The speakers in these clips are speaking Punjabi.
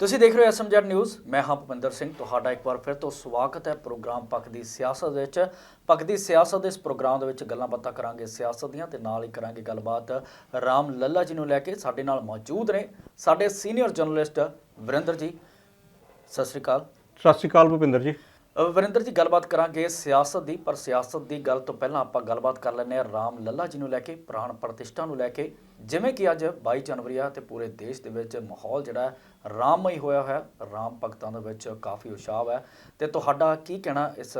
ਤੁਸੀਂ ਦੇਖ ਰਹੇ ਹੋ ਐਸਐਮਜੈਡ ਨਿਊਜ਼, ਮੈਂ ਹਾਂ ਭੁਪਿੰਦਰ ਸਿੰਘ, ਤੁਹਾਡਾ ਇੱਕ ਵਾਰ ਫਿਰ ਤੋਂ ਸਵਾਗਤ ਹੈ ਪ੍ਰੋਗਰਾਮ ਪੱਖ ਦੀ ਸਿਆਸਤ ਵਿੱਚ। ਪੱਖ ਦੀ ਸਿਆਸਤ ਦੇ ਇਸ ਪ੍ਰੋਗਰਾਮ ਦੇ ਵਿੱਚ ਗੱਲਾਂ ਬਾਤਾਂ ਕਰਾਂਗੇ ਸਿਆਸਤ ਦੀਆਂ ਤੇ ਨਾਲ ਹੀ ਕਰਾਂਗੇ ਗੱਲਬਾਤ ਰਾਮ ਲੱਲਾ ਜੀ ਨੂੰ ਲੈ ਕੇ। ਸਾਡੇ ਨਾਲ ਮੌਜੂਦ ਨੇ ਸਾਡੇ ਸੀਨੀਅਰ ਜਰਨਲਿਸਟ ਵਰਿੰਦਰ ਜੀ। ਸਤਿ ਸ਼੍ਰੀ ਅਕਾਲ। ਸਤਿ ਸ਼੍ਰੀ ਅਕਾਲ ਭੁਪਿੰਦਰ ਜੀ। ਵਰਿੰਦਰ ਜੀ ਗੱਲਬਾਤ ਕਰਾਂਗੇ ਸਿਆਸਤ ਦੀ ਪਰ ਸਿਆਸਤ ਦੀ ਗੱਲ ਤੋਂ ਪਹਿਲਾਂ ਆਪਾਂ ਗੱਲਬਾਤ ਕਰ ਲੈਂਦੇ ਹਾਂ ਰਾਮ ਲੱਲਾ ਜੀ ਨੂੰ ਲੈ ਕੇ ਪ੍ਰਾਣ ਪ੍ਰਤਿਸ਼ਠਾ ਨੂੰ ਲੈ ਕੇ। ਜਿਵੇਂ ਕਿ ਅੱਜ 22 ਜਨਵਰੀ ਆ ਤੇ ਪੂਰੇ ਦੇਸ਼ ਦੇ ਵਿੱਚ ਮਾਹੌਲ ਜਿਹੜਾ ਰਾਮਮਈ ਹੋਇਆ ਹੋਇਆ। ਰਾਮ ਭਗਤਾਂ ਦੇ ਵਿੱਚ ਕਾਫੀ ਉਤਸ਼ਾਹ ਹੈ। ਤੇ ਤੁਹਾਡਾ ਕੀ ਕਹਿਣਾ ਇਸ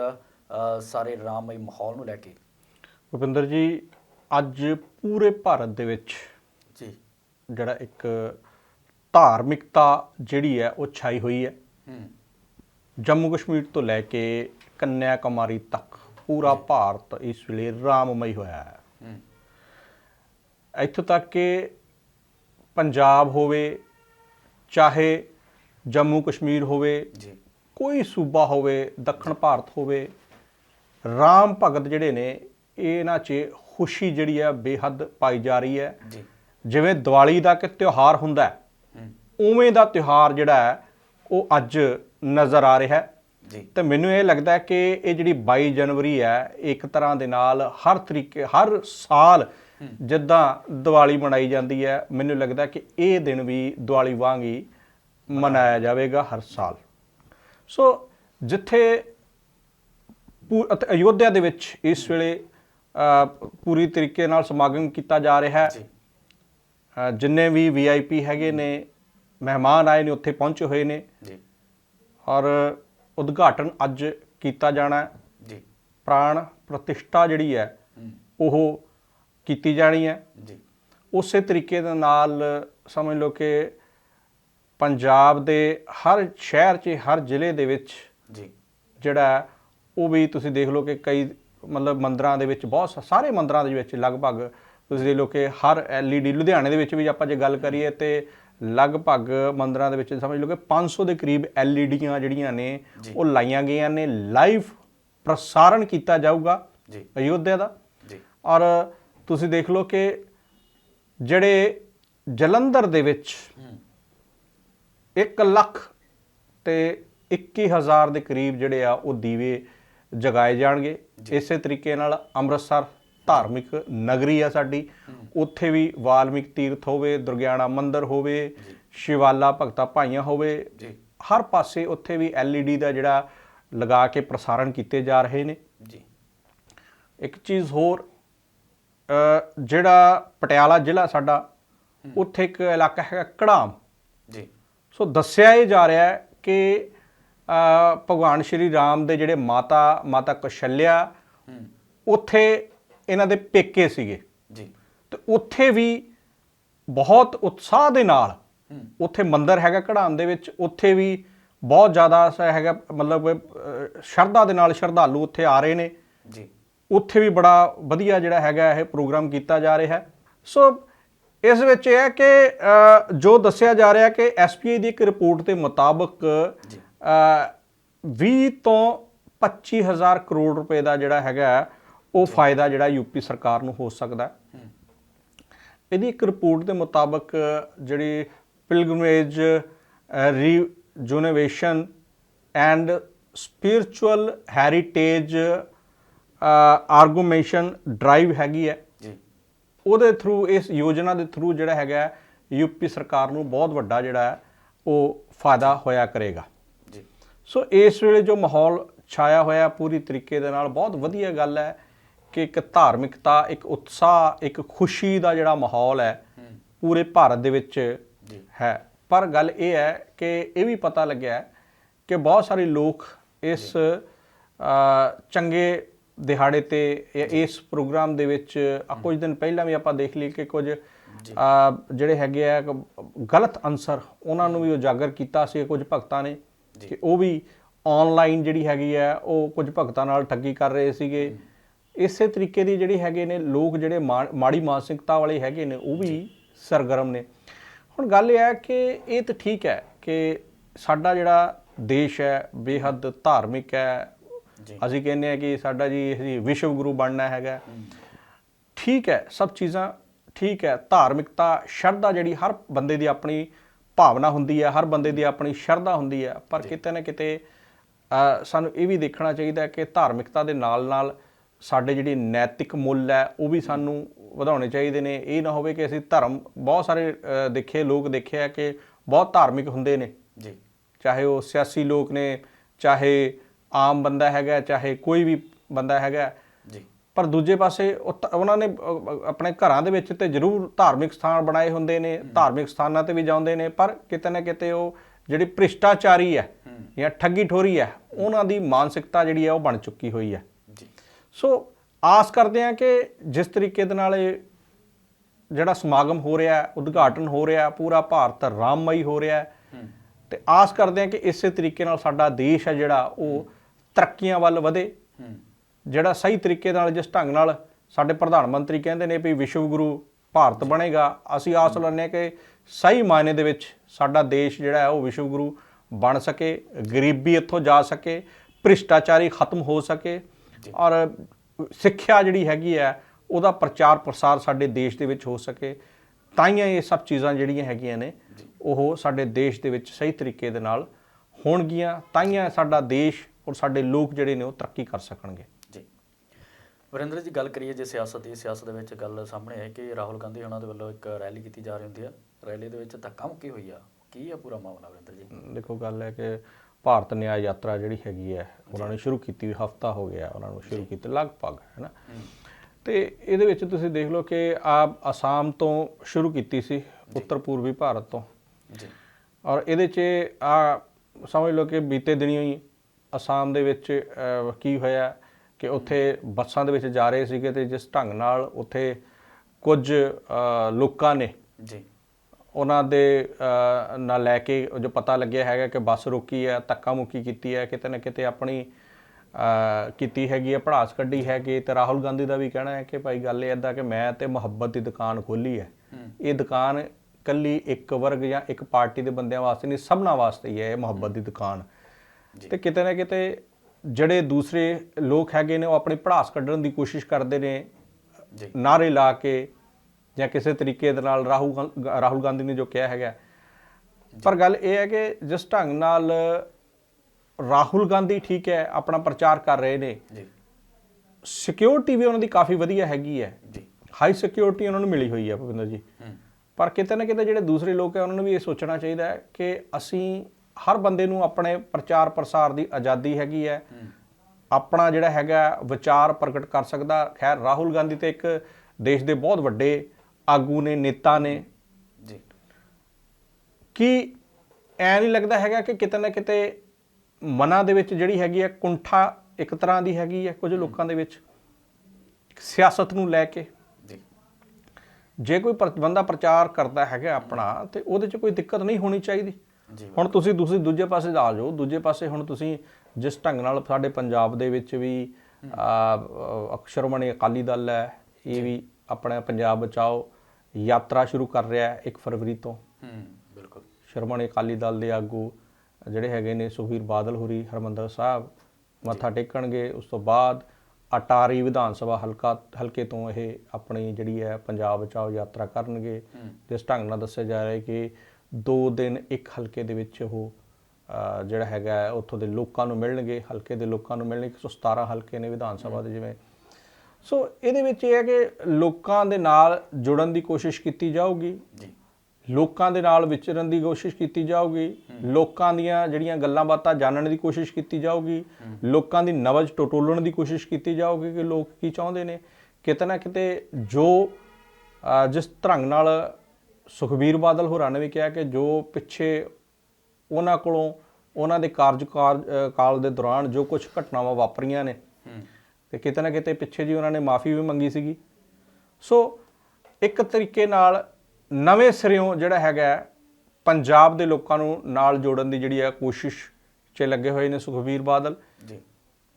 ਸਾਰੇ ਰਾਮਮਈ ਮਾਹੌਲ ਨੂੰ ਲੈ ਕੇ? ਭੁਪਿੰਦਰ ਜੀ ਅੱਜ ਪੂਰੇ ਭਾਰਤ ਦੇ ਵਿੱਚ ਜੀ। ਜਿਹੜਾ ਇੱਕ ਧਾਰਮਿਕਤਾ ਜਿਹੜੀ ਹੈ ਉਹ ਛਾਈ ਹੋਈ ਹੈ। ਹੂੰ। ਜੰਮੂ ਕਸ਼ਮੀਰ ਤੋਂ ਲੈ ਕੇ ਕੰਨਿਆ ਕੁਮਾਰੀ ਤੱਕ ਪੂਰਾ ਭਾਰਤ ਇਸ ਵੇਲੇ ਰਾਮਮਈ ਹੋਇਆ ਹੈ। ਇੱਥੋਂ ਤੱਕ ਕਿ ਪੰਜਾਬ ਹੋਵੇ ਚਾਹੇ ਜੰਮੂ ਕਸ਼ਮੀਰ ਹੋਵੇ ਜੀ। ਕੋਈ ਸੂਬਾ ਹੋਵੇ ਦੱਖਣ ਭਾਰਤ ਹੋਵੇ ਰਾਮ ਭਗਤ ਜਿਹੜੇ ਨੇ ਇਹਨਾਂ 'ਚ ਖੁਸ਼ੀ ਜਿਹੜੀ ਹੈ ਬੇਹੱਦ ਪਾਈ ਜਾ ਰਹੀ ਹੈ। ਜੀ। ਜਿਵੇਂ ਦੀਵਾਲੀ ਦਾ ਕਿ ਤਿਉਹਾਰ ਹੁੰਦਾ ਹੂੰ। ਉਵੇਂ ਦਾ ਤਿਉਹਾਰ ਜਿਹੜਾ ਹੈ ਉਹ ਅੱਜ ਨਜ਼ਰ ਆ ਰਿਹਾ ਹੈ। ਜੀ। ਤੇ ਮੈਨੂੰ ਇਹ ਲੱਗਦਾ ਹੈ ਕਿ ਇਹ ਜਿਹੜੀ 22 ਜਨਵਰੀ ਹੈ ਇੱਕ ਤਰ੍ਹਾਂ ਦੇ ਨਾਲ ਹਰ ਤਰੀਕੇ ਹਰ ਸਾਲ ਜਿੱਦਾਂ ਦੀਵਾਲੀ ਮਨਾਈ ਜਾਂਦੀ ਹੈ ਮੈਨੂੰ ਲੱਗਦਾ ਕਿ ਇਹ ਦਿਨ ਵੀ ਦੀਵਾਲੀ ਵਾਂਗ ਹੀ ਮਨਾਇਆ ਜਾਵੇਗਾ ਹਰ ਸਾਲ। ਸੋ ਜਿੱਥੇ ਅਯੋਧਿਆ ਦੇ ਵਿੱਚ ਇਸ ਵੇਲੇ ਪੂਰੀ ਤਰੀਕੇ ਨਾਲ ਸਮਾਗਮ ਕੀਤਾ ਜਾ ਰਿਹਾ ਹੈ। ਜਿੰਨੇ ਵੀ ਵੀਆਈਪੀ ਹੈਗੇ ਨੇ ਮਹਿਮਾਨ ਆਏ ਨੇ ਉੱਥੇ ਪਹੁੰਚੇ ਹੋਏ ਨੇ। ਜੀ। ਔਰ ਉਦਘਾਟਨ ਅੱਜ ਕੀਤਾ ਜਾਣਾ ਹੈ। ਜੀ। ਪ੍ਰਾਣ ਪ੍ਰਤਿਸ਼ਠਾ ਜਿਹੜੀ ਹੈ ਉਹ ਕੀਤੀ ਜਾਣੀ ਹੈ। ਜੀ। ਉਸੇ ਤਰੀਕੇ ਦੇ ਨਾਲ ਸਮਝ ਲਓ ਕਿ ਪੰਜਾਬ ਦੇ ਹਰ ਸ਼ਹਿਰ 'ਚ ਹਰ ਜ਼ਿਲ੍ਹੇ ਦੇ ਵਿੱਚ ਜੀ। ਜਿਹੜਾ ਉਹ ਵੀ ਤੁਸੀਂ ਦੇਖ ਲਓ ਕਿ ਕਈ ਮਤਲਬ ਮੰਦਰਾਂ ਦੇ ਵਿੱਚ ਬਹੁਤ ਸਾਰੇ ਮੰਦਰਾਂ ਦੇ ਵਿੱਚ ਲਗਭਗ ਤੁਸੀਂ ਦੇਖ ਲਓ ਕਿ ਹਰ ਐਲਈਡੀ ਲੁਧਿਆਣੇ ਦੇ ਵਿੱਚ ਵੀ ਆਪਾਂ ਜੇ ਗੱਲ ਕਰੀਏ ਤੇ ਲਗਭਗ ਮੰਦਰਾਂ ਦੇ ਵਿੱਚ ਸਮਝ ਲਓ ਕਿ 500 ਦੇ ਕਰੀਬ ਐਲਈਡੀਆਂ ਜਿਹੜੀਆਂ ਨੇ। ਉਹ ਲਾਈਆਂ ਗਈਆਂ ਨੇ। ਲਾਈਵ ਪ੍ਰਸਾਰਣ ਕੀਤਾ ਜਾਊਗਾ ਜੀ। ਅਯੋਧਿਆ ਦਾ। ਜੀ। ਔਰ ਤੁਸੀਂ ਦੇਖ ਲਓ ਕਿ ਜਿਹੜੇ ਜਲੰਧਰ ਦੇ ਵਿੱਚ ਹੂੰ। 1 ਲੱਖ ਤੇ 21000 ਦੇ ਕਰੀਬ ਜਿਹੜੇ ਆ ਉਹ ਦੀਵੇ ਜਗਾਏ ਜਾਣਗੇ। ਇਸੇ ਤਰੀਕੇ ਨਾਲ ਅੰਮ੍ਰਿਤਸਰ ਧਾਰਮਿਕ ਨਗਰੀ ਆ ਸਾਡੀ। ਉੱਥੇ ਵੀ ਵਾਲਮੀਕ ਤੀਰਥ ਹੋਵੇ ਦੁਰਗਿਆਣਾ ਮੰਦਿਰ ਹੋਵੇ ਸ਼ਿਵਾਲਾ ਭਗਤਾ ਭਾਈਆਂ ਹੋਵੇ ਜੀ। ਹਰ ਪਾਸੇ ਉੱਥੇ ਵੀ LED ਦਾ ਜਿਹੜਾ ਲਗਾ ਕੇ ਪ੍ਰਸਾਰਣ ਕੀਤੇ ਜਾ ਰਹੇ ਨੇ। ਜੀ। ਇੱਕ ਚੀਜ਼ ਹੋਰ ਜਿਹੜਾ ਪਟਿਆਲਾ ਜ਼ਿਲ੍ਹਾ ਸਾਡਾ ਉੱਥੇ ਇੱਕ ਇਲਾਕਾ ਹੈਗਾ ਕੜਾਮ। ਜੀ। ਸੋ ਦੱਸਿਆ ਇਹ ਜਾ ਰਿਹਾ ਹੈ ਕਿ ਭਗਵਾਨ ਸ਼੍ਰੀ ਰਾਮ ਦੇ ਜਿਹੜੇ ਮਾਤਾ ਮਾਤਾ ਕਸ਼ਲਿਆ ਉੱਥੇ ਇਹਨਾਂ ਦੇ ਪੇਕੇ ਸੀਗੇ। ਜੀ। ਤੇ ਉੱਥੇ ਵੀ ਬਹੁਤ ਉਤਸ਼ਾਹ ਦੇ ਨਾਲ ਉੱਥੇ ਮੰਦਿਰ ਹੈਗਾ ਕੜਾਮ ਦੇ ਵਿੱਚ ਉੱਥੇ ਵੀ ਬਹੁਤ ਜ਼ਿਆਦਾ ਹੈਗਾ ਮਤਲਬ ਸ਼ਰਧਾ ਦੇ ਨਾਲ ਸ਼ਰਧਾਲੂ ਉੱਥੇ ਆ ਰਹੇ ਨੇ। ਜੀ। ਉੱਥੇ ਵੀ ਬੜਾ ਵਧੀਆ ਜਿਹੜਾ ਹੈਗਾ ਇਹ ਪ੍ਰੋਗਰਾਮ ਕੀਤਾ ਜਾ ਰਿਹਾ। ਹੈ ਸੋ ਇਸ ਵਿੱਚ ਇਹ ਹੈ ਕਿ ਜੋ ਦੱਸਿਆ ਜਾ ਰਿਹਾ ਕਿ ਐਸਪੀਆਈ ਦੀ ਇੱਕ ਰਿਪੋਰਟ ਦੇ ਮੁਤਾਬਕ ਜੀ। ਅ, 20 ਤੋਂ 25000 ਕਰੋੜ ਰੁਪਏ ਦਾ ਜਿਹੜਾ ਹੈਗਾ ਉਹ ਫਾਇਦਾ ਜਿਹੜਾ ਯੂਪੀ ਸਰਕਾਰ ਨੂੰ ਹੋ ਸਕਦਾ ਹੈ। ਇਹਦੀ ਇੱਕ ਰਿਪੋਰਟ ਦੇ ਮੁਤਾਬਕ ਜਿਹੜੀ pilgrimage rejuvenation and spiritual heritage augmentation drive ਹੈਗੀ ਹੈ। ਉਹਦੇ ਥਰੂ ਇਸ ਯੋਜਨਾ ਦੇ ਥਰੂ ਜਿਹੜਾ ਹੈਗਾ ਯੂਪੀ ਸਰਕਾਰ ਨੂੰ ਬਹੁਤ ਵੱਡਾ ਜਿਹੜਾ ਹੈ ਉਹ ਫਾਇਦਾ ਹੋਇਆ ਕਰੇਗਾ। ਜੀ। ਸੋ ਇਸ ਵੇਲੇ ਜੋ ਮਾਹੌਲ ਛਾਇਆ ਹੋਇਆ ਪੂਰੀ ਤਰੀਕੇ ਦੇ ਨਾਲ ਬਹੁਤ ਵਧੀਆ ਗੱਲ ਹੈ। ਕਿ ਇੱਕ ਧਾਰਮਿਕਤਾ ਇੱਕ ਉਤਸ਼ਾਹ ਇੱਕ ਖੁਸ਼ੀ ਦਾ ਜਿਹੜਾ ਮਾਹੌਲ ਹੈ ਪੂਰੇ ਭਾਰਤ ਦੇ ਵਿੱਚ ਹੈ। ਪਰ ਗੱਲ ਇਹ ਹੈ ਕਿ ਇਹ ਵੀ ਪਤਾ ਲੱਗਿਆ ਹੈ ਕਿ ਬਹੁਤ ਸਾਰੇ ਲੋਕ ਇਸ ਚੰਗੇ ਦਿਹਾੜੇ ਤੇ ਇਸ ਪ੍ਰੋਗਰਾਮ ਦੇ ਵਿੱਚ ਆ ਕੁਝ ਦਿਨ ਪਹਿਲਾਂ ਵੀ ਆਪਾਂ ਦੇਖ ਲਈ ਕਿ ਕੁਝ ਜਿਹੜੇ ਹੈਗੇ ਆ ਗਲਤ ਅਨਸਰ ਉਹਨਾਂ ਨੂੰ ਵੀ ਉਜਾਗਰ ਕੀਤਾ ਸੀ ਕੁਝ ਭਗਤਾਂ ਨੇ ਕਿ ਉਹ ਵੀ ਆਨਲਾਈਨ ਜਿਹੜੀ ਹੈਗੀ ਆ ਉਹ ਕੁਝ ਭਗਤਾਂ ਨਾਲ ਠੱਗੀ ਕਰ ਰਹੇ ਸੀਗੇ। ਇਸੇ ਤਰੀਕੇ ਦੀ ਜਿਹੜੀ ਹੈਗੇ ਨੇ ਲੋਕ ਜਿਹੜੇ ਮਾੜੀ ਮਾਨਸਿਕਤਾ ਵਾਲੇ ਹੈਗੇ ਨੇ ਉਹ ਵੀ ਸਰਗਰਮ ਨੇ। ਹੁਣ ਗੱਲ ਇਹ ਹੈ ਕਿ ਇਹ ਤਾਂ ਠੀਕ ਹੈ ਕਿ ਸਾਡਾ ਜਿਹੜਾ ਦੇਸ਼ ਹੈ ਬੇਹੱਦ ਧਾਰਮਿਕ ਹੈ। ਅਸੀਂ ਕਹਿੰਦੇ ਆ ਕਿ ਸਾਡਾ ਜੀ ਅਸੀਂ ਵਿਸ਼ਵ ਗੁਰੂ ਬਣਨਾ ਹੈਗਾ। ਠੀਕ ਹੈ ਸਭ ਚੀਜ਼ਾਂ ਠੀਕ ਹੈ। ਧਾਰਮਿਕਤਾ ਸ਼ਰਧਾ ਜਿਹੜੀ ਹਰ ਬੰਦੇ ਦੀ ਆਪਣੀ ਭਾਵਨਾ ਹੁੰਦੀ ਹੈ ਹਰ ਬੰਦੇ ਦੀ ਆਪਣੀ ਸ਼ਰਧਾ ਹੁੰਦੀ ਹੈ। ਪਰ ਕਿਤੇ ਨਾ ਕਿਤੇ ਸਾਨੂੰ ਇਹ ਵੀ ਦੇਖਣਾ ਚਾਹੀਦਾ ਕਿ ਧਾਰਮਿਕਤਾ ਦੇ ਨਾਲ-ਨਾਲ ਸਾਡੇ ਜਿਹੜੀ ਨੈਤਿਕ ਮੁੱਲ ਹੈ ਉਹ ਵੀ ਸਾਨੂੰ ਵਧਾਉਣੇ ਚਾਹੀਦੇ ਨੇ। ਇਹ ਨਾ ਹੋਵੇ ਕਿ ਅਸੀਂ ਧਰਮ ਬਹੁਤ ਸਾਰੇ ਦੇਖੇ ਲੋਕ ਦੇਖਿਆ ਕਿ ਬਹੁਤ ਧਾਰਮਿਕ ਹੁੰਦੇ ਨੇ। ਜੀ। ਚਾਹੇ ਉਹ ਸਿਆਸੀ ਲੋਕ ਨੇ ਚਾਹੇ ਆਮ ਬੰਦਾ ਹੈਗਾ ਚਾਹੇ ਕੋਈ ਵੀ ਬੰਦਾ ਹੈਗਾ। ਜੀ। ਪਰ ਦੂਜੇ ਪਾਸੇ ਉਹਨਾਂ ਨੇ ਆਪਣੇ ਘਰਾਂ ਦੇ ਵਿੱਚ ਤੇ ਜ਼ਰੂਰ ਧਾਰਮਿਕ ਸਥਾਨ ਬਣਾਏ ਹੁੰਦੇ ਨੇ ਧਾਰਮਿਕ ਸਥਾਨਾਂ ਤੇ ਵੀ ਜਾਂਦੇ ਨੇ ਪਰ ਕਿਤੇ ਨਾ ਕਿਤੇ ਉਹ ਜਿਹੜੀ ਭ੍ਰਿਸ਼ਟਾਚਾਰੀ ਹੈ ਜਾਂ ਠੱਗੀ ਠੋਰੀ ਹੈ। ਉਹਨਾਂ ਦੀ ਮਾਨਸਿਕਤਾ ਜਿਹੜੀ ਹੈ ਉਹ ਬਣ ਚੁੱਕੀ ਹੋਈ ਹੈ। ਸੋ ਆਸ ਕਰਦੇ ਹਾਂ ਕਿ ਜਿਸ ਤਰੀਕੇ ਦੇ ਨਾਲ ਇਹ ਜਿਹੜਾ ਸਮਾਗਮ ਹੋ ਰਿਹਾ ਹੈ ਉਦਘਾਟਨ ਹੋ ਰਿਹਾ ਹੈ, ਪੂਰਾ ਭਾਰਤ ਰਾਮਮਈ ਹੋ ਰਿਹਾ ਹੈ ਤੇ ਆਸ ਕਰਦੇ ਹਾਂ ਕਿ ਇਸੇ ਤਰੀਕੇ ਨਾਲ ਸਾਡਾ ਦੇਸ਼ ਹੈ ਜਿਹੜਾ ਉਹ ਤਰੱਕੀਆਂ ਵੱਲ ਵਧੇ। ਜਿਹੜਾ ਸਹੀ ਤਰੀਕੇ ਨਾਲ ਜਿਸ ਢੰਗ ਨਾਲ ਸਾਡੇ ਪ੍ਰਧਾਨ ਮੰਤਰੀ ਕਹਿੰਦੇ ਨੇ ਵੀ ਵਿਸ਼ਵ ਗੁਰੂ ਭਾਰਤ ਬਣੇਗਾ ਅਸੀਂ ਆਸ ਲੈਂਦੇ ਹਾਂ ਕਿ ਸਹੀ ਮਾਇਨੇ ਦੇ ਵਿੱਚ ਸਾਡਾ ਦੇਸ਼ ਜਿਹੜਾ ਹੈ ਉਹ ਵਿਸ਼ਵ ਗੁਰੂ ਬਣ ਸਕੇ ਗਰੀਬੀ ਇੱਥੋਂ ਜਾ ਸਕੇ ਭ੍ਰਿਸ਼ਟਾਚਾਰੀ ਖਤਮ ਹੋ ਸਕੇ। ਔਰ ਸਿੱਖਿਆ ਜਿਹੜੀ ਹੈਗੀ ਹੈ ਉਹਦਾ ਪ੍ਰਚਾਰ ਪ੍ਰਸਾਰ ਸਾਡੇ ਦੇਸ਼ ਦੇ ਵਿੱਚ ਹੋ ਸਕੇ। ਤਾਈਆਂ ਇਹ ਸਭ ਚੀਜ਼ਾਂ ਜਿਹੜੀਆਂ ਹੈਗੀਆਂ ਨੇ ਉਹ ਸਾਡੇ ਦੇਸ਼ ਦੇ ਵਿੱਚ ਸਹੀ ਤਰੀਕੇ ਦੇ ਨਾਲ ਹੋਣਗੀਆਂ ਤਾਈਆਂ ਸਾਡਾ ਦੇਸ਼ ਔਰ ਸਾਡੇ ਲੋਕ ਜਿਹੜੇ ਨੇ ਉਹ ਤਰੱਕੀ ਕਰ ਸਕਣਗੇ। ਜੀ। ਵਰਿੰਦਰ ਜੀ ਗੱਲ ਕਰੀਏ ਜੇ ਸਿਆਸਤ ਦੀ ਸਿਆਸਤ ਦੇ ਵਿੱਚ ਗੱਲ ਸਾਹਮਣੇ ਹੈ ਕਿ ਰਾਹੁਲ ਗਾਂਧੀ ਉਹਨਾਂ ਦੇ ਵੱਲੋਂ ਇੱਕ ਰੈਲੀ ਕੀਤੀ ਜਾ ਰਹੀ ਹੁੰਦੀ ਹੈ ਰੈਲੀ ਦੇ ਵਿੱਚ ਧੱਕਾ ਮੁੱਕੀ ਹੋਈ ਆ। ਕੀ ਆ ਪੂਰਾ ਮਾਮਲਾ ਵਰਿੰਦਰ ਜੀ? ਦੇਖੋ ਗੱਲ ਹੈ ਕਿ ਭਾਰਤ ਨਿਆਂ ਯਾਤਰਾ ਜਿਹੜੀ ਹੈਗੀ ਹੈ ਉਹਨਾਂ ਨੇ ਸ਼ੁਰੂ ਕੀਤੀ ਹਫਤਾ ਹੋ ਗਿਆ ਉਹਨਾਂ ਨੂੰ ਸ਼ੁਰੂ ਕੀਤੇ ਲਗਭਗ ਹੈ। ਨਾ ਤੇ ਇਹਦੇ ਵਿੱਚ ਤੁਸੀਂ ਦੇਖ ਲਓ ਕਿ ਆ ਅਸਾਮ ਤੋਂ ਸ਼ੁਰੂ ਕੀਤੀ ਸੀ ਉੱਤਰ ਪੂਰਬੀ ਭਾਰਤ ਤੋਂ। ਜੀ। ਔਰ ਇਹਦੇ 'ਚ ਆ ਸਮਝ ਲਓ ਕਿ ਬੀਤੇ ਦਿਨੀਂ ਹੀ ਅਸਾਮ ਦੇ ਵਿੱਚ ਕੀ ਹੋਇਆ ਕਿ ਉੱਥੇ ਬੱਸਾਂ ਦੇ ਵਿੱਚ ਜਾ ਰਹੇ ਸੀਗੇ ਤੇ ਜਿਸ ਢੰਗ ਨਾਲ ਉੱਥੇ ਕੁਝ ਲੋਕਾਂ ਨੇ ਜੀ। ਉਹਨਾਂ ਦੇ ਨਾਲ ਲੈ ਕੇ ਜੋ ਪਤਾ ਲੱਗਿਆ ਹੈਗਾ ਕਿ ਬੱਸ ਰੋਕੀ ਹੈ ਧੱਕਾ ਮੁੱਕੀ ਕੀਤੀ ਹੈ ਕਿਤੇ ਨਾ ਕਿਤੇ ਆਪਣੀ ਕੀਤੀ ਹੈਗੀ ਹੈ ਪੜਾਸ ਕੱਢੀ ਹੈ। ਕਿ ਤੇ ਰਾਹੁਲ ਗਾਂਧੀ ਦਾ ਵੀ ਕਹਿਣਾ ਹੈ ਕਿ ਭਾਈ ਗੱਲ ਇਹ ਏਦਾਂ ਕਿ ਮੈਂ ਤੇ ਮੁਹੱਬਤ ਦੀ ਦੁਕਾਨ ਖੋਲੀ ਹੈ। ਇਹ ਦੁਕਾਨ ਕੱਲੀ ਇੱਕ ਵਰਗ ਜਾਂ ਇੱਕ ਪਾਰਟੀ ਦੇ ਬੰਦਿਆਂ ਵਾਸਤੇ ਨਹੀਂ ਸਭਨਾਂ ਵਾਸਤੇ ਹੀ ਹੈ ਇਹ ਮੁਹੱਬਤ ਦੀ ਦੁਕਾਨ। ਤੇ ਕਿਤੇ ਨਾ ਕਿਤੇ ਜਿਹੜੇ ਦੂਸਰੇ ਲੋਕ ਹੈਗੇ ਨੇ ਉਹ ਆਪਣੀ ਪੜਾਸ ਕੱਢਣ ਦੀ ਕੋਸ਼ਿਸ਼ ਕਰਦੇ ਨੇ ਜੀ। ਨਾਰੇ ਲਾ ਕੇ ਜਾਂ ਕਿਸੇ ਤਰੀਕੇ ਦੇ ਨਾਲ ਰਾਹੁਲ ਰਾਹੁਲ ਗਾਂਧੀ ਨੇ ਜੋ ਕਿਹਾ ਹੈਗਾ। ਪਰ ਗੱਲ ਇਹ ਹੈ ਕਿ ਜਿਸ ਢੰਗ ਨਾਲ ਰਾਹੁਲ ਗਾਂਧੀ ਠੀਕ ਹੈ ਆਪਣਾ ਪ੍ਰਚਾਰ ਕਰ ਰਹੇ ਨੇ ਜੀ। ਸਿਕਿਉਰਿਟੀ ਵੀ ਉਹਨਾਂ ਦੀ ਕਾਫੀ ਵਧੀਆ ਹੈਗੀ ਹੈ। ਜੀ। ਹਾਈ ਸਿਕਿਉਰਿਟੀ ਉਹਨਾਂ ਨੂੰ ਮਿਲੀ ਹੋਈ ਹੈ ਭਵਿੰਦਰ ਜੀ। ਪਰ ਕਿਤੇ ਨਾ ਕਿਤੇ ਜਿਹੜੇ ਦੂਸਰੇ ਲੋਕ ਹੈ ਉਹਨਾਂ ਨੂੰ ਵੀ ਇਹ ਸੋਚਣਾ ਚਾਹੀਦਾ ਹੈ ਕਿ ਅਸੀਂ ਹਰ ਬੰਦੇ ਨੂੰ ਆਪਣੇ ਪ੍ਰਚਾਰ ਪ੍ਰਸਾਰ ਦੀ ਆਜ਼ਾਦੀ ਹੈਗੀ ਹੈ। ਆਪਣਾ ਜਿਹੜਾ ਹੈਗਾ ਵਿਚਾਰ ਪ੍ਰਗਟ ਕਰ ਸਕਦਾ। ਖੈਰ ਰਾਹੁਲ ਗਾਂਧੀ ਤੇ ਇੱਕ ਦੇਸ਼ ਦੇ ਬਹੁਤ ਵੱਡੇ ਆਗੂ ਨੇ ਨੇਤਾ ਨੇ। ਜੀ। ਕਿ ਐ ਨਹੀਂ ਲੱਗਦਾ ਹੈਗਾ ਕਿ ਕਿਤੇ ਨਾ ਕਿਤੇ ਮਨਾਂ ਦੇ ਵਿੱਚ ਜਿਹੜੀ ਹੈਗੀ ਹੈ ਕੁੰਠਾ ਇੱਕ ਤਰ੍ਹਾਂ ਦੀ ਹੈਗੀ ਹੈ ਕੁਝ ਲੋਕਾਂ ਦੇ ਵਿੱਚ? ਸਿਆਸਤ ਨੂੰ ਲੈ ਕੇ। ਜੀ। ਜੇ ਕੋਈ ਬੰਦਾ ਪ੍ਰਚਾਰ ਕਰਦਾ ਹੈਗਾ ਆਪਣਾ ਤੇ ਉਹਦੇ 'ਚ ਕੋਈ ਦਿੱਕਤ ਨਹੀਂ ਹੋਣੀ ਚਾਹੀਦੀ। ਜੀ ਹੁਣ ਤੁਸੀਂ ਦੂਸਰੇ ਦੂਜੇ ਪਾਸੇ ਆ ਜਾਓ ਦੂਜੇ ਪਾਸੇ ਹੁਣ ਤੁਸੀਂ ਜਿਸ ਢੰਗ ਨਾਲ ਸਾਡੇ ਪੰਜਾਬ ਦੇ ਵਿੱਚ ਵੀ ਆ ਸ਼੍ਰੋਮਣੀ ਅਕਾਲੀ ਦਲ ਹੈ ਇਹ ਵੀ ਆਪਣਾ ਪੰਜਾਬ ਬਚਾਓ। ਯਾਤਰਾ ਸ਼ੁਰੂ ਕਰ ਰਿਹਾ ਹੈ 1 ਫਰਵਰੀ ਤੋਂ। ਹੂੰ ਬਿਲਕੁਲ। ਸ਼੍ਰੋਮਣੀ ਅਕਾਲੀ ਦਲ ਦੇ ਆਗੂ ਜਿਹੜੇ ਹੈਗੇ ਨੇ ਸੁਖਬੀਰ ਬਾਦਲ ਹੋਰੀ ਹਰਮੰਦਰ ਸਾਹਿਬ ਮੱਥਾ ਟੇਕਣਗੇ। ਉਸ ਤੋਂ ਬਾਅਦ ਅਟਾਰੀ ਵਿਧਾਨ ਸਭਾ ਹਲਕਾ ਹਲਕੇ ਤੋਂ ਇਹ ਆਪਣੀ ਜਿਹੜੀ ਹੈ ਪੰਜਾਬ ਬਚਾਓ ਯਾਤਰਾ ਕਰਨਗੇ। ਜਿਸ ਢੰਗ ਨਾਲ ਦੱਸਿਆ ਜਾ ਰਿਹਾ ਹੈ ਕਿ ਦੋ ਦਿਨ ਇੱਕ ਹਲਕੇ ਦੇ ਵਿੱਚ ਉਹ ਜਿਹੜਾ ਹੈਗਾ ਉੱਥੋਂ ਦੇ ਲੋਕਾਂ ਨੂੰ ਮਿਲਣਗੇ ਹਲਕੇ ਦੇ ਲੋਕਾਂ ਨੂੰ ਮਿਲਣਗੇ। 117 ਹਲਕੇ ਨੇ ਵਿਧਾਨ ਸਭਾ ਦੇ ਜਿਵੇਂ ਸੋ ਇਹਦੇ ਵਿੱਚ ਇਹ ਹੈ ਕਿ ਲੋਕਾਂ ਦੇ ਨਾਲ ਜੁੜਨ ਦੀ ਕੋਸ਼ਿਸ਼ ਕੀਤੀ ਜਾਊਗੀ। ਜੀ। ਲੋਕਾਂ ਦੇ ਨਾਲ ਵਿਚਰਨ ਦੀ ਕੋਸ਼ਿਸ਼ ਕੀਤੀ ਜਾਊਗੀ। ਲੋਕਾਂ ਦੀਆਂ ਜਿਹੜੀਆਂ ਗੱਲਾਂ ਬਾਤਾਂ ਜਾਣਨ ਦੀ ਕੋਸ਼ਿਸ਼ ਕੀਤੀ ਜਾਊਗੀ। ਲੋਕਾਂ ਦੀ ਨਬਜ਼ ਟਟੋਲਣ ਦੀ ਕੋਸ਼ਿਸ਼ ਕੀਤੀ ਜਾਊਗੀ ਕਿ ਲੋਕ ਕੀ ਚਾਹੁੰਦੇ ਨੇ। ਕਿਤੇ ਨਾ ਕਿਤੇ ਜੋ ਜਿਸ ਤਰੰਗ ਨਾਲ ਸੁਖਬੀਰ ਬਾਦਲ ਹੋਰਾਂ ਨੇ ਵੀ ਕਿਹਾ ਕਿ ਜੋ ਪਿੱਛੇ ਉਹਨਾਂ ਕੋਲੋਂ ਉਹਨਾਂ ਦੇ ਕਾਰਜਕਾਰ ਅਹ, ਕਾਲ ਦੇ ਦੌਰਾਨ ਜੋ ਕੁਝ ਘਟਨਾਵਾਂ ਵਾਪਰੀਆਂ ਨੇ ਹੂੰ। ਤੇ ਕਿਤੇ ਨਾ ਕਿਤੇ ਪਿੱਛੇ ਜੀ ਉਹਨਾਂ ਨੇ ਮਾਫੀ ਵੀ ਮੰਗੀ ਸੀਗੀ। ਸੋ ਇੱਕ ਤਰੀਕੇ ਨਾਲ ਨਵੇਂ ਸਿਰਿਓਂ ਜਿਹੜਾ ਹੈਗਾ ਪੰਜਾਬ ਦੇ ਲੋਕਾਂ ਨੂੰ ਨਾਲ ਜੋੜਨ ਦੀ ਜਿਹੜੀ ਹੈ ਕੋਸ਼ਿਸ਼ 'ਚ ਲੱਗੇ ਹੋਏ ਨੇ ਸੁਖਬੀਰ ਬਾਦਲ। ਜੀ।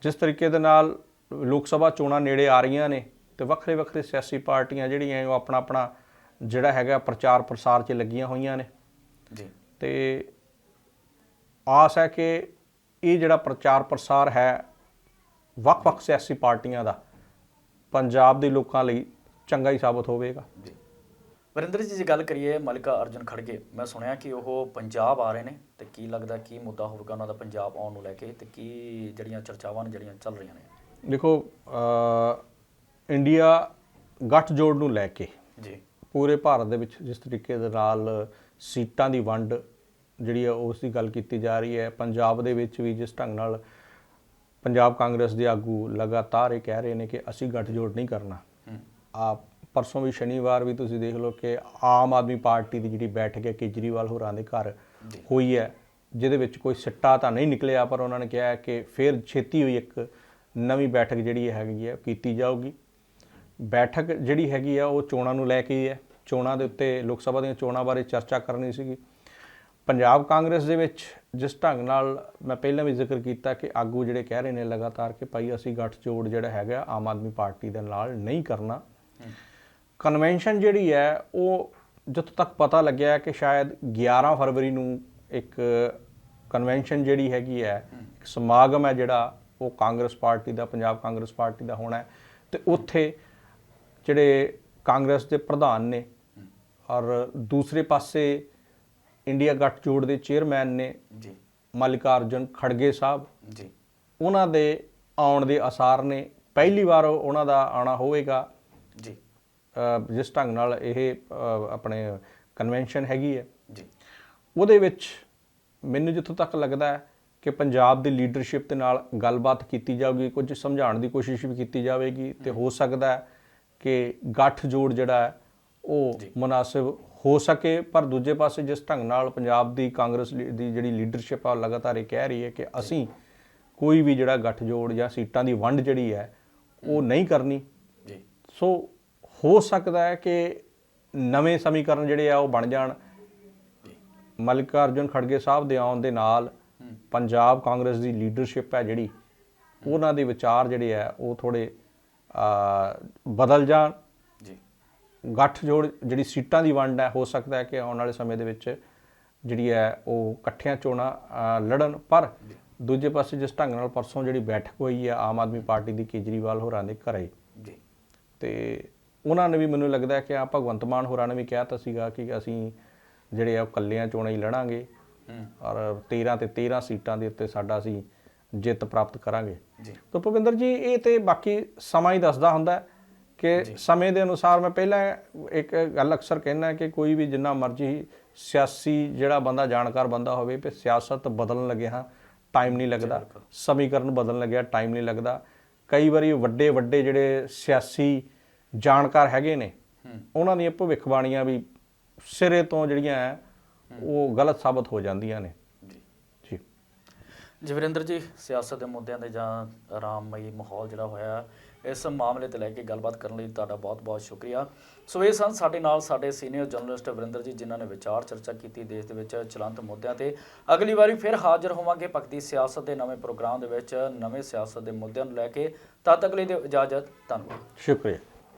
ਜਿਸ ਤਰੀਕੇ ਦੇ ਨਾਲ ਲੋਕ ਸਭਾ ਚੋਣਾਂ ਨੇੜੇ ਆ ਰਹੀਆਂ ਨੇ ਤੇ ਵੱਖਰੇ ਵੱਖਰੇ ਸਿਆਸੀ ਪਾਰਟੀਆਂ ਜਿਹੜੀਆਂ ਉਹ ਆਪਣਾ ਆਪਣਾ ਜਿਹੜਾ ਹੈਗਾ ਪ੍ਰਚਾਰ ਪ੍ਰਸਾਰ 'ਚ ਲੱਗੀਆਂ ਹੋਈਆਂ ਨੇ। ਜੀ। ਤੇ ਆਸ ਹੈ ਕਿ ਇਹ ਜਿਹੜਾ ਪ੍ਰਚਾਰ ਪ੍ਰਸਾਰ ਹੈ ਵੱਖ-ਵੱਖ ਸਿਆਸੀ ਪਾਰਟੀਆਂ ਦਾ ਪੰਜਾਬ ਦੇ ਲੋਕਾਂ ਲਈ ਚੰਗਾ ਹੀ ਸਾਬਤ ਹੋਵੇਗਾ। ਜੀ। ਵਰਿੰਦਰ ਜੀ ਜੇ ਗੱਲ ਕਰੀਏ ਮਲਿਕਾ ਅਰਜੁਨ ਖੜਗੇ ਮੈਂ ਸੁਣਿਆ ਕਿ ਉਹ ਪੰਜਾਬ ਆ ਰਹੇ ਨੇ ਤੇ ਕੀ ਲੱਗਦਾ ਕੀ ਮੁੱਦਾ ਹੋਵੇਗਾ ਉਹਨਾਂ ਦਾ ਪੰਜਾਬ ਆਉਣ ਨੂੰ ਲੈ ਕੇ ਤੇ ਕੀ ਜਿਹੜੀਆਂ ਚਰਚਾਵਾਂ ਨੇ ਜਿਹੜੀਆਂ ਚੱਲ ਰਹੀਆਂ ਨੇ? ਦੇਖੋ ਇੰਡੀਆ ਗੱਠਜੋੜ ਨੂੰ ਲੈ ਕੇ ਜੀ। ਪੂਰੇ ਭਾਰਤ ਦੇ ਵਿੱਚ ਜਿਸ ਤਰੀਕੇ ਦੇ ਨਾਲ ਸੀਟਾਂ ਦੀ ਵੰਡ ਜਿਹੜੀ ਹੈ ਉਸ ਦੀ ਗੱਲ ਕੀਤੀ ਜਾ ਰਹੀ ਹੈ। ਪੰਜਾਬ ਦੇ ਵਿੱਚ ਵੀ ਜਿਸ ਢੰਗ ਨਾਲ ਪੰਜਾਬ ਕਾਂਗਰਸ ਦੇ ਆਗੂ ਲਗਾਤਾਰ ਇਹ ਕਹਿ ਰਹੇ ਨੇ ਕਿ ਅਸੀਂ ਗੱਠਜੋੜ ਨਹੀਂ ਕਰਨਾ। ਆ ਪਰਸੋਂ ਵੀ ਸ਼ਨੀਵਾਰ ਵੀ ਤੁਸੀਂ ਦੇਖ ਲਓ ਕਿ ਆਮ ਆਦਮੀ ਪਾਰਟੀ ਦੀ ਜਿਹੜੀ ਬੈਠਕ ਹੈ ਕੇਜਰੀਵਾਲ ਹੋਰਾਂ ਦੇ ਘਰ। ਹੋਈ ਹੈ ਜਿਹਦੇ ਵਿੱਚ ਕੋਈ ਸਿੱਟਾ ਤਾਂ ਨਹੀਂ ਨਿਕਲਿਆ ਪਰ ਉਹਨਾਂ ਨੇ ਕਿਹਾ ਹੈ ਕਿ ਫਿਰ ਛੇਤੀ ਹੋਈ ਇੱਕ ਨਵੀਂ ਬੈਠਕ ਜਿਹੜੀ ਹੈਗੀ ਹੈ ਕੀਤੀ ਜਾਊਗੀ। ਬੈਠਕ ਜਿਹੜੀ ਹੈਗੀ ਆ ਉਹ ਚੋਣਾਂ ਨੂੰ ਲੈ ਕੇ ਹੀ ਹੈ। ਚੋਣਾਂ ਦੇ ਉੱਤੇ ਲੋਕ ਸਭਾ ਦੀਆਂ ਚੋਣਾਂ ਬਾਰੇ ਚਰਚਾ ਕਰਨੀ ਸੀਗੀ। ਪੰਜਾਬ ਕਾਂਗਰਸ ਦੇ ਵਿੱਚ ਜਿਸ ਢੰਗ ਨਾਲ ਮੈਂ ਪਹਿਲਾਂ ਵੀ ਜ਼ਿਕਰ ਕੀਤਾ ਕਿ ਆਗੂ ਜਿਹੜੇ ਕਹਿ ਰਹੇ ਨੇ ਲਗਾਤਾਰ ਕਿ ਭਾਈ ਅਸੀਂ ਗੱਠਜੋੜ ਜਿਹੜਾ ਹੈਗਾ ਆਮ ਆਦਮੀ ਪਾਰਟੀ ਦੇ ਨਾਲ ਨਹੀਂ ਕਰਨਾ। ਕਨਵੈਨਸ਼ਨ ਜਿਹੜੀ ਹੈ, ਉਹ ਜਿੱਥੋਂ ਤੱਕ ਪਤਾ ਲੱਗਿਆ ਕਿ ਸ਼ਾਇਦ 11 ਫਰਵਰੀ ਨੂੰ ਇੱਕ ਕਨਵੈਨਸ਼ਨ ਜਿਹੜੀ ਹੈਗੀ ਹੈ, ਇੱਕ ਸਮਾਗਮ ਹੈ ਜਿਹੜਾ ਉਹ ਕਾਂਗਰਸ ਪਾਰਟੀ ਦਾ, ਪੰਜਾਬ ਕਾਂਗਰਸ ਪਾਰਟੀ ਦਾ ਹੋਣਾ ਹੈ ਤੇ ਉੱਥੇ ਜਿਹੜੇ ਕਾਂਗਰਸ ਦੇ ਪ੍ਰਧਾਨ ਨੇ ਔਰ ਦੂਸਰੇ ਪਾਸੇ ਇੰਡੀਆ ਗੱਠਜੋੜ ਦੇ ਚੇਅਰਮੈਨ ਨੇ ਜੀ। ਮੱਲਿਕਾਰਜੁਨ ਖੜਗੇ ਸਾਹਿਬ। ਜੀ। ਉਹਨਾਂ ਦੇ ਆਉਣ ਦੇ ਆਸਾਰ ਨੇ। ਪਹਿਲੀ ਵਾਰ ਉਹਨਾਂ ਦਾ ਆਣਾ ਹੋਵੇਗਾ। ਜੀ। ਜਿਸ ਢੰਗ ਨਾਲ ਇਹ ਆਪਣੇ ਕਨਵੈਨਸ਼ਨ ਹੈਗੀ ਹੈ। ਜੀ। ਉਹਦੇ ਵਿੱਚ ਮੈਨੂੰ ਜਿੱਥੋਂ ਤੱਕ ਲੱਗਦਾ ਹੈ ਕਿ ਪੰਜਾਬ ਦੀ ਲੀਡਰਸ਼ਿਪ ਦੇ ਨਾਲ ਗੱਲਬਾਤ ਕੀਤੀ ਜਾਊਗੀ ਕੁਝ ਸਮਝਾਉਣ ਦੀ ਕੋਸ਼ਿਸ਼ ਵੀ ਕੀਤੀ ਜਾਵੇਗੀ ਤੇ ਹੋ। ਸਕਦਾ ਹੈ ਕਿ ਗੱਠ ਜੋੜ ਜਿਹੜਾ ਹੈ ਉਹ ਜੀ। ਹੋ ਸਕੇ ਪਰ ਦੂਜੇ ਪਾਸੇ ਜਿਸ ਢੰਗ ਨਾਲ ਪੰਜਾਬ ਦੀ ਕਾਂਗਰਸ ਦੀ ਜਿਹੜੀ ਲੀਡਰਸ਼ਿਪ ਆ ਲਗਾਤਾਰ ਇਹ ਕਹਿ ਰਹੀ ਹੈ ਕਿ ਅਸੀਂ ਕੋਈ ਵੀ ਜਿਹੜਾ ਗੱਠ ਜੋੜ ਜਾਂ ਸੀਟਾਂ ਦੀ ਵੰਡ ਜਿਹੜੀ ਹੈ ਉਹ ਨਹੀਂ ਕਰਨੀ। ਜੀ। ਸੋ ਹੋ ਸਕਦਾ ਹੈ ਕਿ ਨਵੇਂ ਸਮੀਕਰਨ ਜਿਹੜੇ ਆ ਉਹ ਬਣ ਜਾਣ। ਜੀ। ਮੱਲਿਕਾਰਜੁਨ ਖੜਗੇ ਸਾਹਿਬ ਦੇ ਆਉਣ ਦੇ ਨਾਲ ਪੰਜਾਬ ਕਾਂਗਰਸ ਦੀ ਲੀਡਰਸ਼ਿਪ ਹੈ ਜਿਹੜੀ ਉਹਨਾਂ ਦੇ ਵਿਚਾਰ ਜਿਹੜੇ ਆ ਉਹ ਥੋੜੇ ਬਦਲ ਜਾਣ। ਗੱਠ ਜੋੜ ਜਿਹੜੀ ਸੀਟਾਂ ਦੀ ਵੰਡ ਹੈ ਹੋ ਸਕਦਾ ਹੈ ਕਿ ਆਉਣ ਵਾਲੇ ਸਮੇਂ ਦੇ ਵਿੱਚ ਜਿਹੜੀ ਹੈ ਉਹ ਇਕੱਠੀਆਂ ਚੋਣਾਂ ਲੜਨ। ਪਰ ਦੂਜੇ ਪਾਸੇ ਜਿਸ ਢੰਗ ਨਾਲ ਪਰਸੋਂ ਜਿਹੜੀ ਬੈਠਕ ਹੋਈ ਹੈ ਆਮ ਆਦਮੀ ਪਾਰਟੀ ਦੀ ਕੇਜਰੀਵਾਲ ਹੋਰਾਂ ਦੇ ਘਰੇ। ਜੀ। ਤੇ ਉਹਨਾਂ ਨੇ ਵੀ ਮੈਨੂੰ ਲੱਗਦਾ ਹੈ ਕਿ ਆ ਭਗਵੰਤ ਮਾਨ ਹੋਰਾਂ ਨੇ ਵੀ ਕਿਹਾ ਤਾਂ ਸੀਗਾ ਕਿ ਅਸੀਂ ਜਿਹੜੇ ਆ ਕੱਲਿਆਂ ਚੋਣਾਂ ਹੀ ਲੜਾਂਗੇ। ਔਰ 13 ਤੇ 13 ਸੀਟਾਂ ਦੇ ਉੱਤੇ ਸਾਡਾ ਅਸੀਂ ਜਿੱਤ ਪ੍ਰਾਪਤ ਕਰਾਂਗੇ। ਜੀ। ਤਾਂ ਭੁਪਿੰਦਰ ਜੀ ਇਹ ਤੇ ਬਾਕੀ ਸਮਾਂ ਹੀ ਦੱਸਦਾ ਹੁੰਦਾ ਹੈ। ਕਿ ਸਮੇਂ ਦੇ ਅਨੁਸਾਰ ਮੈਂ ਪਹਿਲਾਂ ਇੱਕ ਗੱਲ ਅਕਸਰ ਕਹਿੰਦਾ ਕਿ ਕੋਈ ਵੀ ਜਿੰਨਾ ਮਰਜ਼ੀ ਸਿਆਸੀ ਜਿਹੜਾ ਬੰਦਾ ਜਾਣਕਾਰ ਬੰਦਾ ਹੋਵੇ ਤੇ ਸਿਆਸਤ ਬਦਲਣ ਲੱਗੇ ਹਾਂ ਟਾਈਮ ਨਹੀਂ ਲੱਗਦਾ। ਸਮੀਕਰਨ ਬਦਲਣ ਲੱਗਿਆ ਟਾਈਮ ਨਹੀਂ ਲੱਗਦਾ। ਕਈ ਵਾਰੀ ਵੱਡੇ ਵੱਡੇ ਜਿਹੜੇ ਸਿਆਸੀ ਜਾਣਕਾਰ ਹੈਗੇ ਨੇ ਉਹਨਾਂ ਦੀਆਂ ਭਵਿੱਖਬਾਣੀਆਂ ਵੀ ਸਿਰੇ ਤੋਂ ਜਿਹੜੀਆਂ ਹੈ। ਉਹ ਗਲਤ ਸਾਬਤ ਹੋ ਜਾਂਦੀਆਂ ਨੇ। ਜੀ। ਜੀ। ਜਵਰਿੰਦਰ ਜੀ ਸਿਆਸਤ ਦੇ ਮੁੱਦਿਆਂ ਤੇ ਜਾਂ ਆਰਾਮਮਈ ਮਾਹੌਲ ਜਿਹੜਾ ਹੋਇਆ ਇਸ ਮਾਮਲੇ ਤੇ ਲੈ ਕੇ ਗੱਲਬਾਤ ਕਰਨ ਲਈ ਤੁਹਾਡਾ ਬਹੁਤ-ਬਹੁਤ ਸ਼ੁਕਰੀਆ। ਸੋ ਇਹ ਸਨ ਸਾਡੇ ਨਾਲ ਸਾਡੇ ਸੀਨੀਅਰ ਜਰਨਲਿਸਟ ਵਰਿੰਦਰ ਜੀ, ਜਿਨ੍ਹਾਂ ਨੇ ਵਿਚਾਰ ਚਰਚਾ ਕੀਤੀ ਦੇਸ਼ ਦੇ ਵਿੱਚ ਚਲੰਤ ਮੁੱਦਿਆਂ ਤੇ। ਅਗਲੀ ਵਾਰੀ ਫਿਰ ਹਾਜ਼ਰ ਹੋਵਾਂਗੇ ਪੱਕਦੀ ਸਿਆਸਤ ਦੇ ਨਵੇਂ ਪ੍ਰੋਗਰਾਮ ਦੇ ਵਿੱਚ, ਨਵੇਂ ਸਿਆਸਤ ਦੇ ਮੁੱਦਿਆਂ ਨੂੰ ਲੈ ਕੇ। ਤਦ ਤੱਕ ਲਈ ਦਿਓ ਇਜਾਜ਼ਤ, ਧੰਨਵਾਦ। ਸ਼ੁਕਰੀਆ।